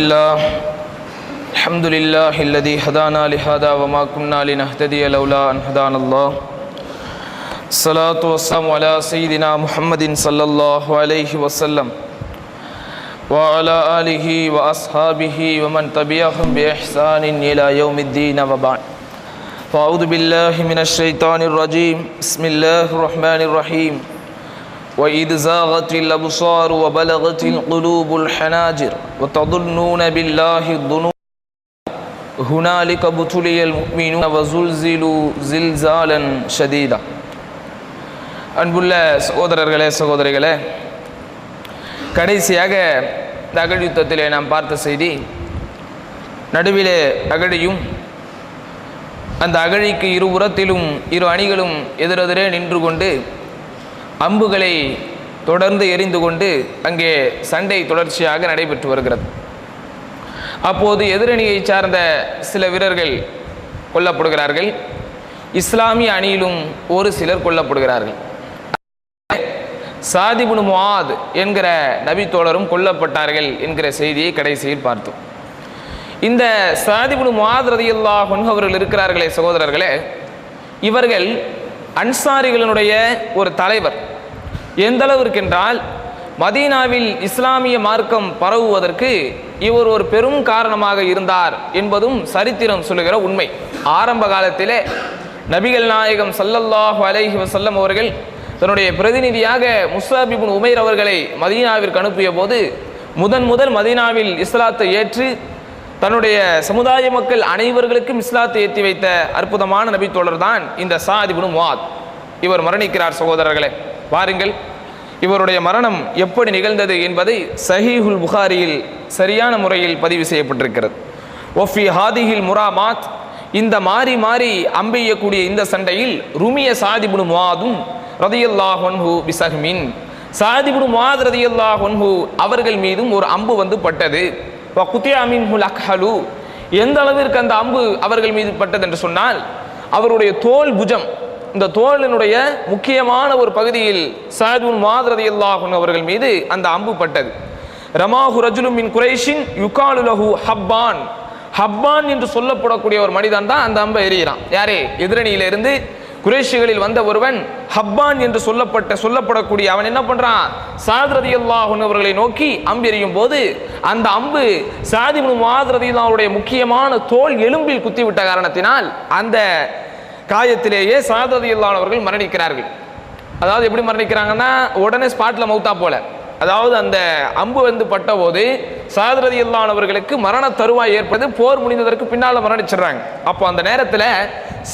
الله الحمد لله الذي هدانا لهذا وما كنا لنهتدي لولا أن هدانا الله. الصلاة والسلام على سيدنا محمد صلى الله عليه وسلم. وعلى آله وأصحابه ومن تبعهم بإحسان إلى يوم الدين وبعد. فأعوذ بالله من الشيطان الرجيم. بسم الله الرحمن الرحيم. وإذ زاغت الأبصار وبلغت القلوب الحناجر وتظنون بالله الظنون هنالك ابتلي المؤمنون وزلزلوا زلزالا شديدا அன்புள்ள சகோதரர்களே சகோதரிகளே கடைசியாக இந்த அகழ் யுத்தத்திலே நாம் பார்த்த செய்தி நடுவிலே அகழியும் அந்த அகழிக்கு இருபுறத்திலும் இரு அணிகளும் எதிரெதிரே நின்று கொண்டு அம்புகளை தொடர்ந்து எரிந்து கொண்டு அங்கே சண்டை தொடர்ச்சியாக நடைபெற்று வருகிறது. அப்போது எதிரணியை சார்ந்த சில வீரர்கள் கொல்லப்படுகிறார்கள். இஸ்லாமிய அணியிலும் ஒரு சிலர் கொல்லப்படுகிறார்கள். சாதிபுனு முவாத் என்கிற நபி தோழரும் கொல்லப்பட்டார்கள் என்கிற செய்தியை கடைசியில் பார்த்தோம். இந்த சாதிபுனு முவாத் ரதியுல்லாஹ் அவர்கள் இருக்கிறார்களே சகோதரர்களே இவர்கள் அன்சாரிகளினுடைய ஒரு தலைவர். எந்த அளவிற்கு என்றால் மதீனாவில் இஸ்லாமிய மார்க்கம் பரவுவதற்கு இவர் ஒரு பெரும் காரணமாக இருந்தார் என்பதும் சரித்திரம் சொல்லுகிற உண்மை. ஆரம்ப காலத்திலே நபிகள் நாயகம் சல்லல்லாஹு அலைஹி வசல்லம் அவர்கள் தன்னுடைய பிரதிநிதியாக முஸ்லாபிபுன் உமைர் அவர்களை மதீனாவிற்கு அனுப்பிய போது முதன் முதல் மதீனாவில் இஸ்லாத்தை ஏற்று தன்னுடைய சமுதாய மக்கள் அனைவர்களுக்கும் இஸ்லாத்தை ஏற்றி வைத்த அற்புதமான நபி தோழர் தான் இந்த சாதிபுனு முவாத். இவர் மரணிக்கிறார் சகோதரர்களே. பாருங்கள் இவருடைய மரணம் எப்படி நிகழ்ந்தது என்பதை சஹீஹுல் புகாரியில் சரியான முறையில் பதிவு செய்யப்பட்டிருக்கிறது. ஒஃபி ஹாதிஹில் முராமாத் இந்த மாறி மாறி அம்பெய்யக்கூடிய இந்த சண்டையில் ருமிய சாதிபுனு முவாதும் ரதியல்லாஹ் ஹொன்ஹு பிசஹ்மின். சாதிபுனு முவாத் ரதியல்லாஹ் ஹொன்ஹு அவர்கள் மீதும் ஒரு அம்பு வந்து பட்டது. குத்தியாமின் ஹுல் அக்ஹலு எந்த அளவிற்கு அந்த அம்பு அவர்கள் மீது பட்டது என்று சொன்னால் அவருடைய தோல் புஜம் இந்த தோலினுடைய முக்கியமான ஒரு பகுதியில் சாதுன் மாதிரதி அல்லாஹன் அவர்கள் மீது அந்த அம்பு பட்டது. ரமாஹு ரஜுலும் மின் குரேஷின் யுகாலுலஹு ஹப்பான். ஹப்பான் என்று சொல்லப்படக்கூடிய ஒரு மனிதன் தான் அந்த அம்பை எறிகிறான். யாரே? எதிரணியிலிருந்து குரேஷிகளில் வந்த ஒருவன் ஹப்பான் என்று சொல்லப்பட்ட சொல்லப்படக்கூடிய அவன் என்ன பண்றான்? சாத்ரதி அல்லாஹன் அவர்களை நோக்கி அம்பு எறியும் போது அந்த அம்பு சாதிமுன் மாதரதி அவருடைய முக்கியமான தோல் எலும்பில் குத்திவிட்ட காரணத்தினால் அந்த காயத்திலேயே சாததி இல்லாதவர்கள் மரணிக்கிறார்கள். அதாவது எப்படி மரணிக்கிறாங்கன்னா உடனே ஸ்பாட்ல மௌத்தா போல. அதாவது அந்த அம்பு வந்து பட்ட போது சாதரதி இல்லாதவர்களுக்கு மரண தருவாய் ஏற்பது போர் முடிந்ததற்கு பின்னால் மரணிச்சிடுறாங்க. அப்போ அந்த நேரத்தில்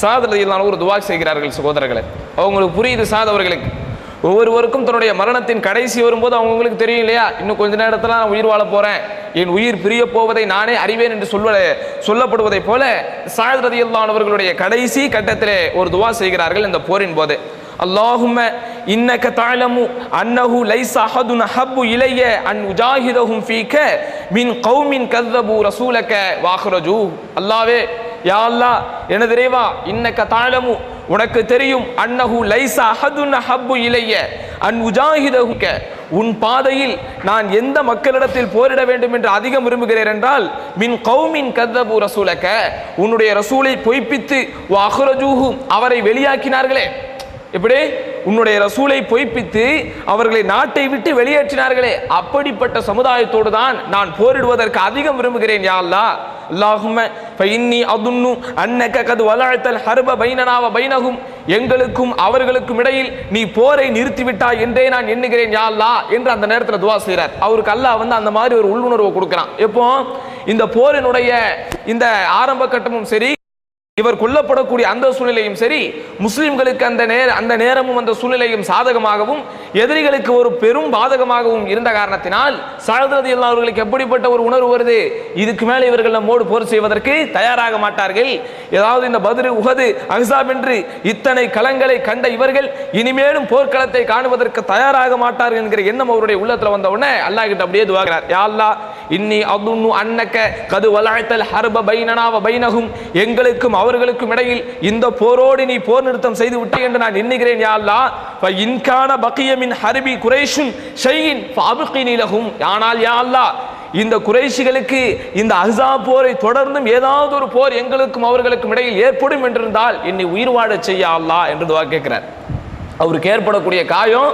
சாதரதி ஒரு துவா செய்கிறார்கள் சகோதரர்களை. அவங்களுக்கு புரியுது சாதவர்களுக்கு. ஒவ்வொருவருக்கும் தன்னுடைய மரணத்தின் கடைசி வரும்போது அவங்களுக்கு தெரியும் இல்லையா? இன்னும் கொஞ்ச நேரத்தில் நான் உயிர் வாழ போகிறேன் என் உயிர் பிரிய போவதை நானே அறிவேன் என்று சொல்ல சொல்லப்படுவதைப் போல சாயத் ரதியல்லானவர்களுடைய கடைசி கட்டத்திலே ஒரு துவா செய்கிறார்கள் இந்த போரின் போது. அல்லாஹும இன்னக தாழமு அன்னஹு லைஸ் அஹதுன் ஹப்பு இலைய அன் உஜாஹிதஹும் ஃபீக்க மின் கௌமின் கذبு ரசூலக்க வாஹ்ரஜு. அல்லாவே யா அல்லாஹ் எனது இறைவா இன்னக்க தாழமு உனக்கு தெரியும் அன்னஹு லைசா அஹதுன் ஹப்பு இலைய. அன் உஜாஹிதஹுக உன் பாதையில் நான் எந்த மக்களிடத்தில் போரிட வேண்டும் என்று அதிகம் விரும்புகிறேன் என்றால் மின் கௌமின் கதபு ரசூலக்க உன்னுடைய ரசூலை பொய்ப்பித்து அஹ்ரஜூஹும் அவரை வெளியாக்கினார்களே. எப்படி? உன்னுடைய ரசூலை பொய்ப்பித்து அவர்களை நாட்டை விட்டு வெளியேற்றினார்களே. அப்படிப்பட்ட சமுதாயத்தோடு தான் நான் போரிடுவதற்கு அதிகம் விரும்புகிறேன் யா அல்லாஹும அல்லாஹும்ம ஃபைன்னி அதுன்னு அன்னக்க கது வலழ்த்தல் ஹர்ப பைனனாவ பைனகும். எங்களுக்கும் அவர்களுக்கும் இடையில் நீ போரை நிறுத்திவிட்டாய் என்றே நான் எண்ணுகிறேன் யா அல்லா என்று அந்த நேரத்தில் துவா செய்கிறார் அவருக்கு அல்லாஹ் வந்து அந்த மாதிரி ஒரு உள்ளுணர்வை கொடுக்குறான். எப்போ? இந்த போரினுடைய இந்த ஆரம்ப கட்டமும் சரி இவர் கொல்லப்படக்கூடிய அந்த சூழ்நிலையும் சரி முஸ்லிம்களுக்கு அந்த நேர அந்த நேரமும் அந்த சூழ்நிலையும் சாதகமாகவும் எதிரிகளுக்கு ஒரு பெரும் பாதகமாகவும் இருந்த காரணத்தினால் சாரதி அவர்களுக்கு எப்படிப்பட்ட ஒரு உணர்வு வருது? இதுக்கு மேலே இவர்கள் நம்மோடு போர் செய்வதற்கு தயாராக மாட்டார்கள். ஏதாவது இந்த பதிரு உகது அஹ்சாப் என்று இத்தனை களங்களை கண்ட இவர்கள் இனிமேலும் போர்க்களத்தை காணுவதற்கு தயாராக மாட்டார்கள் என்கிற எண்ணம் அவருடைய உள்ளத்தில் வந்த உடனே அல்லாஹ் கிட்ட அப்படியே துவாகிறார் யா அல்லாஹ் இன்னி அதுன்னு அன்னக்க கது ஹர்ப பைனனாவ பைனகும். எங்களுக்கும் அவர்களுக்கும் இடையில் இந்த போரோடு நீ போர் நிறுத்தம் செய்து விட்டாய் என்று நான் எண்ணுகிறேன் யா இன்கான பக்கியமின் ஹர்பி குறைஷுன் ஷையின் ஃபாபிகினி ஆனால் யா அல்லாஹ் இந்த குறைஷிகளுக்கு இந்த அஹ்ஸா போரை தொடர்ந்தும் ஏதாவது ஒரு போர் எங்களுக்கும் அவர்களுக்கும் இடையில் ஏற்படும் என்றிருந்தால் என்னை உயிர் வாழச் செய்ய அல்லா என்று துவா கேட்கிறார். அவருக்கு ஏற்படக்கூடிய காயம்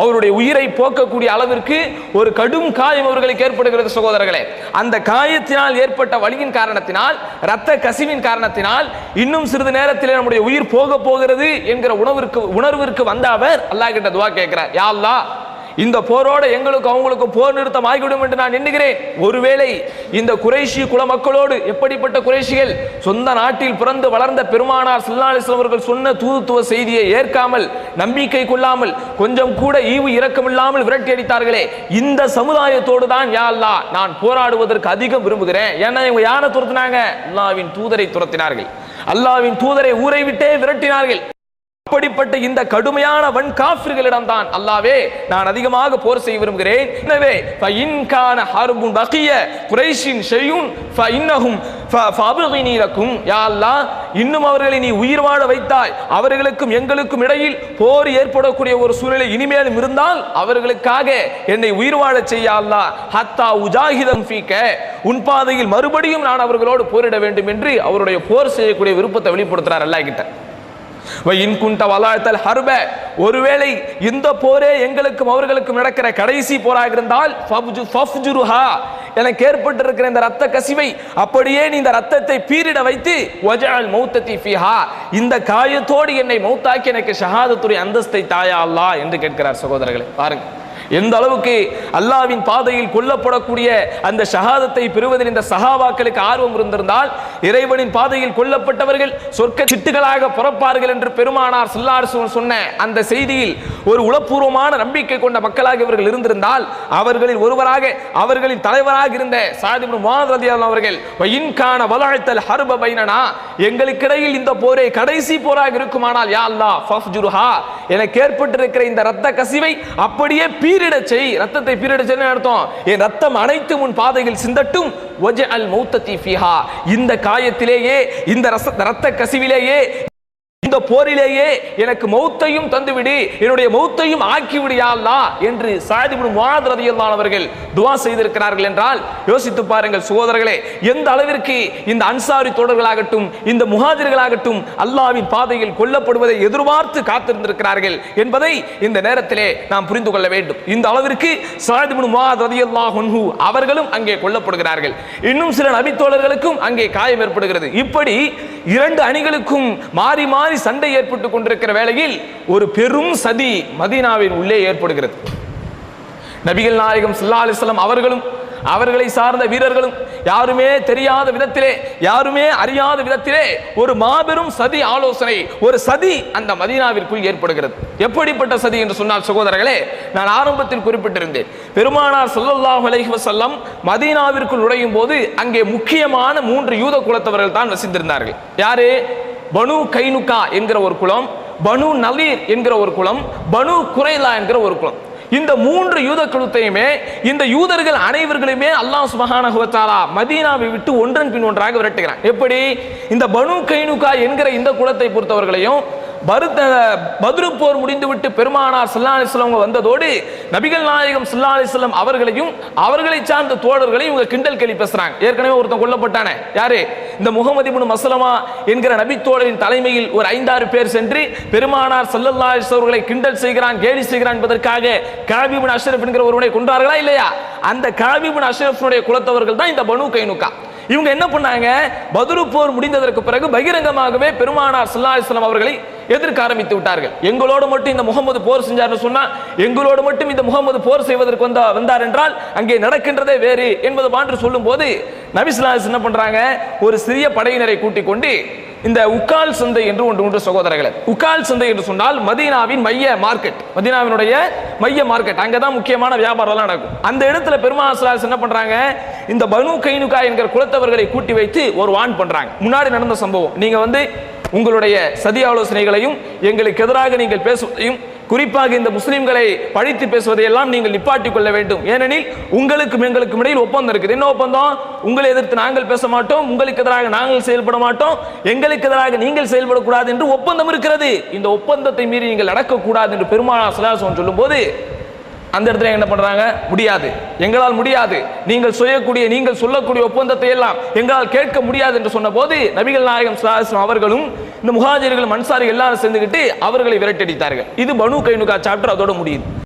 அவருடைய உயிரை போக்கக்கூடிய அளவிற்கு ஒரு கடும் காயம் அவர்களுக்கு ஏற்படுகிறது சகோதரர்களே. அந்த காயத்தினால் ஏற்பட்ட வலியின் காரணத்தினால் இரத்த கசிவின் காரணத்தினால் இன்னும் சிறிது நேரத்தில் நம்முடைய உயிர் போக போகிறது என்கிற உணவிற்கு உணர்விற்கு வந்த அவர் அல்லாஹ் கிட்ட துவா கேட்கிறார். யா அல்லாஹ் இந்த போரோட எங்களுக்கு அவங்களுக்கு போர் நிறுத்தம் ஆகிவிடும் என்று நான் எண்ணுகிறேன். ஒருவேளை இந்த குறைஷி குல மக்களோடு எப்படிப்பட்ட குறைஷிகள் சொந்த நாட்டில் பிறந்து வளர்ந்த பெருமானார் சில்லாலிஸ்லாம் அவர்கள் சொன்ன தூதுத்துவ செய்தியை ஏற்காமல் நம்பிக்கை கொள்ளாமல் கொஞ்சம் கூட ஈவு இரக்கமில்லாமல் விரட்டி அடித்தார்களே இந்த சமுதாயத்தோடு தான் யா அல்லாஹ் நான் போராடுவதற்கு அதிகம் விரும்புகிறேன். ஏன்னா இவங்க யாரை துரத்தினாங்க? அல்லாவின் தூதரை துரத்தினார்கள். அல்லாவின் தூதரை ஊரை விட்டே விரட்டினார்கள். அப்படிப்பட்ட இந்த கடுமையான வன் காஃபிர்களிடம் தான் அல்லாவே நான் அதிகமாக போர் செய்ய விரும்புகிறேன். எனவே ஃபஇன் கான ஹர்புன் பகிய குரைஷின் ஷையுன் ஃபஇன்னஹும் ஃபஅப்கினி யா அல்லாஹ் இன்னும் அவர்களை நீ உயிர் வாழ வைத்தாய். அவர்களுக்கும் எங்களுக்கும் இடையில் போர் ஏற்படக்கூடிய ஒரு சூழ்நிலை இனிமேலும் இருந்தால் அவர்களுக்காக என்னை உயிர் வாழச் செய்ய அல்லாஹ் ஹத்தா உஜாஹிதம் ஃபீக்க உன் பாதையில் மறுபடியும் நான் அவர்களோடு போரிட வேண்டும் என்று அவருடைய போர் செய்யக்கூடிய விருப்பத்தை வெளிப்படுத்துறார் அல்லாஹ் கிட்ட. இன்குண்ட ஹர்ப. ஒருவேளை இந்த போரே எங்களுக்கும் அவர்களுக்கும் நடக்கிற கடைசி போராக இருந்தால் எனக்கு ஏற்பட்டிருக்கிற இந்த ரத்த கசிவை அப்படியே நீ இந்த ரத்தத்தை பீரிட வைத்து வஜால் மௌத்தத்தி ஃபிஹா. இந்த காயத்தோடு என்னை மௌத்தாக்கி எனக்கு ஷஹாதத்துடைய அந்தஸ்தை தாயா அல்லா என்று கேட்கிறார் சகோதரர்களே பாருங்க. எந்த அளவுக்கு அல்லாவின் பாதையில் கொல்லப்படக்கூடிய அந்த ஷஹாதத்தை பெறுவதில் இந்த சஹாபாக்களுக்கு ஆர்வம் இருந்திருந்தால் இறைவனின் பாதையில் கொல்லப்பட்டவர்கள் சொர்க்க சிட்டுகளாக புறப்பார்கள் என்று பெருமானார் சில்லார் சொன்ன அந்த செய்தியில் ஒரு உளப்பூர்வமான நம்பிக்கை கொண்ட மக்களாக இவர்கள் இருந்திருந்தால் அவர்களில் ஒருவராக அவர்களின் தலைவராக இருந்த சாதிபு மாதரதியால் அவர்கள் இன்கான வலாழ்த்தல் ஹர்ப பைனனா எங்களுக்கிடையில் இந்த போரே கடைசி போராக இருக்குமானால் யா அல்லாஹ் ஃபஃப்ஜுருஹா எனக்கு ஏற்பட்டிருக்கிற இந்த ரத்த கசிவை அப்படியே பீரிட செய். ரத்தத்தை பீரிட செய்ய அர்த்தம்? என் ரத்தம் அனைத்து உன் பாதையில் சிந்தட்டும் ஒஜ் அல் மௌத்தத்தி ஃபிஹா. இந்த காயத்திலேயே இந்த ரச ரத்த கசிவிலேயே இந்த போரிலேயே எனக்கு மௌத்தையும் தந்துவிடு என்னுடைய மௌத்தையும் ஆக்கிவிடு என்று சாதிபுன் முஆத் ரலியல்லாஹு அவர்கள் துஆ செய்திருக்கிறார்கள் என்றால் யோசித்து பாருங்கள் சகோதரர்களே எந்த அளவிற்கு இந்த அன்சாரி தோழர்களாகட்டும் இந்த முகாதிர்களாகட்டும் அல்லாவின் பாதையில் கொல்லப்படுவதை எதிர்பார்த்து காத்திருந்திருக்கிறார்கள் என்பதை இந்த நேரத்திலே நாம் புரிந்து கொள்ள வேண்டும். இந்த அளவிற்கு சாதிபுன் முஆத் ரலியல்லாஹு அவர்களும் அங்கே கொல்லப்படுகிறார்கள். இன்னும் சில நபித்தோழர்களுக்கும் அங்கே காயம் ஏற்படுகிறது. இப்படி இரண்டு அணிகளுக்கும் மாறி மாறி சண்டை ஏற்பட்டுக் கொண்டிருக்கிற வேளையில் ஒரு பெரும் சதி மதீனாவின் உள்ளே ஏற்படுகிறது. நபிகள் நாயகம் சுல்லா அலிஸ்லாம் அவர்களும் அவர்களை சார்ந்த வீரர்களும் யாருமே தெரியாத விதத்திலே யாருமே அறியாத விதத்திலே ஒரு மாபெரும் சதி ஆலோசனை ஒரு சதி அந்த மதீனாவிற்குள் ஏற்படுகிறது. எப்படிப்பட்ட சதி என்று சொன்னால் சகோதரர்களே நான் ஆரம்பத்தில் குறிப்பிட்டிருந்தேன். பெருமானார் ஸல்லல்லாஹு அலஹி வசல்லம் மதீனாவிற்குள் நுழையும் போது அங்கே முக்கியமான மூன்று யூத குலத்தவர்கள் தான் வசித்திருந்தார்கள். யாரு? பனு கைனுகா என்கிற ஒரு குலம் பனு நலீர் என்கிற ஒரு குலம் பனு குரைலா என்கிற ஒரு குலம். இந்த மூன்று யூத குலத்தையுமே இந்த யூதர்கள் அனைவர்களையுமே அல்லாஹ் சுபஹானஹு மதீனாவை விட்டு ஒன்றன் பின் ஒன்றாக விரட்டுகிறான். எப்படி? இந்த பனு கைனுகா என்கிற இந்த குலத்தை பொறுத்தவர்களையும் பருத்த பத்ரு போர் முடிந்துவிட்டு பெருமானார் சல்லா அலைஹி வந்ததோடு நபிகள் நாயகம் சல்லா அலைஹி அவர்களையும் அவர்களை சார்ந்த தோழர்களையும் இவங்க கிண்டல் கேள்வி பேசுறாங்க. ஏற்கனவே ஒருத்தன் கொல்லப்பட்டானே. யாரு? இந்த முகமது இபுன் மசலமா என்கிற நபித்தோழரின் தலைமையில் ஒரு ஐந்தாறு பேர் சென்று பெருமானார் சல்லல்லா அவர்களை கிண்டல் செய்கிறான் கேலி செய்கிறான் என்பதற்காக காபி அஷ்ரப் என்கிற ஒருவனை கொன்றார்களா இல்லையா? அந்த காபி அஷ்ரப்னுடைய குலத்தவர்கள் தான் இந்த பனு கைனுக்கா. இவங்க என்ன பண்ணாங்க? பதுரு போர் முடிந்ததற்கு பிறகு பகிரங்கமாகவே பெருமானார் சல்லா அலிஸ்லாம் அவர்களை எதிர்க்க ஆரம்பித்து விட்டார்கள். எங்களோடு மட்டும் இந்த முகமது போர் செஞ்சார்னு சொன்னா எங்களோடு மட்டும் இந்த முகமது போர் செய்வதற்கு வந்த வந்தார் என்றால் அங்கே நடக்கின்றதே வேறு என்பது போன்று சொல்லும் போது நபிஸ்லாஸ் என்ன பண்றாங்க? ஒரு சிறிய படையினரை கூட்டிக் கொண்டு இந்த உக்கால் சந்தை என்று ஒன்று ஒன்று சகோதரர்களே. உக்கால் சந்தை என்று சொன்னால் மதீனாவின் மைய மார்க்கெட். மதீனாவினுடைய மைய மார்க்கெட். அங்கதான் முக்கியமான வியாபாரம் எல்லாம் நடக்கும். அந்த இடத்துல பெருமாசலாஸ் என்ன பண்றாங்க? இந்த பனு கைனுகா என்கிற குலத்தவர்களை கூட்டி வைத்து ஒரு வான் பண்றாங்க. முன்னாடி நடந்த சம்பவம். நீங்க வந்து உங்களுடைய சதி ஆலோசனைகளையும் எங்களுக்கு எதிராக நீங்கள் பேசுவதையும் குறிப்பாக இந்த முஸ்லிம்களை பழித்து பேசுவதையெல்லாம் நீங்கள் நிப்பாட்டிக் கொள்ள வேண்டும். ஏனெனில் உங்களுக்கும் எங்களுக்கும் இடையில் ஒப்பந்தம் இருக்குது. என்ன ஒப்பந்தம்? உங்களை எதிர்த்து நாங்கள் பேச மாட்டோம் உங்களுக்கு எதிராக நாங்கள் செயல்பட மாட்டோம் எங்களுக்கு எதிராக நீங்கள் செயல்படக்கூடாது என்று ஒப்பந்தம் இருக்கிறது. இந்த ஒப்பந்தத்தை மீறி நீங்கள் நடக்கக்கூடாது என்று பெருமானா சொல்லும் சொல்லும்போது அந்த இடத்துல என்ன பண்றாங்க? முடியாது. எங்களால் முடியாது. நீங்கள் செய்யக்கூடிய நீங்கள் சொல்லக்கூடிய ஒப்பந்தத்தை எல்லாம் எங்களால் கேட்க முடியாது என்று சொன்னபோது நபிகள் நாயகம் ஸல்லல்லாஹு அவர்களும் இந்த முஹாஜிர்களும் அன்சாரி எல்லாரும் சேர்ந்துக்கிட்டு அவர்களை விரட்டடித்தார்கள் இது பனு கைனுகா சாப்டர் அதோட முடியுது.